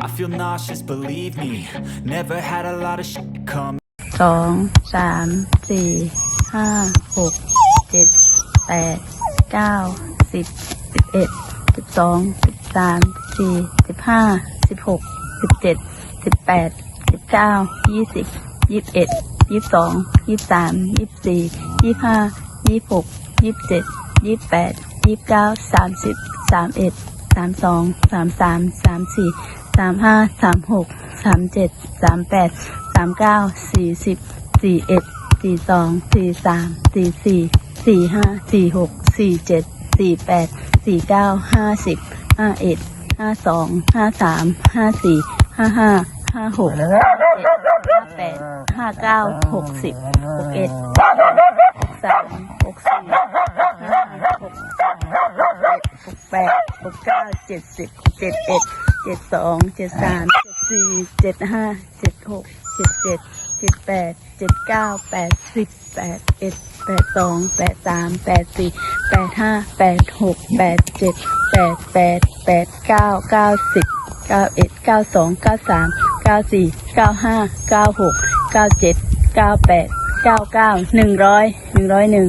I feel nauseous, believe me. Never had a lot of shit come สองสามสี่ห้าหกเจ็ดแปดเก้าสิบสิบเอ็ดสิบสองสิบสามสิบสี่สิบห้าสิบหกสิบเจ็ดสิบแปดสิบเก้ายี่สิบยี่สิบเอ็ดยี่สิบสองยี่สิบสามยี่สิบสี่ยี่สิบห้ายี่สิบหกยี่สิบเจ็ดยี่สิบแปดยี่สิบเก้าสามสิบสามเอ็ดสามสองสามสามสามสี่ สามห้าสามหกสามเจ็ดสามแปดสามเก้าสี่สิบสี่เอ็ดสี่สองสี่สามสี่สี่สี่ห้าสี่หกสี่เจ็ดสี่แปดสี่เก้าห้าสิบห้าเอ็ดห้าสองห้าสามห้าสี่ห้าห้าห้าหกห้าเจ็ดห้าแปดห้าเก้าหกสิบหกเอ็ดสามหกสี่ห้าหกหกเจ็ดหกแปดหกเก้าเจ็ดสิบเจ็ดเอ็ด จ็ดสองเจ็ดสามเจ็ดสี่เจ็ดห้าเจ็ดหกเจ็ดเจ็ดเจ็ดแปดเจ็ดเก้าแปดสิบแปดเอ็ดแปดสองแปดสามแปดสี่แปดห้าแปดหกแปดเจ็ดแปดแปดแปดเก้าเก้าสิบเก้าเอ็ดเก้าสองเก้าสามเก้าสี่เก้าห้าเก้าหกเก้าเจ็ดเก้าแปดเก้าเก้าหนึ่งร้อยหนึ่งร้อยหนึ่ง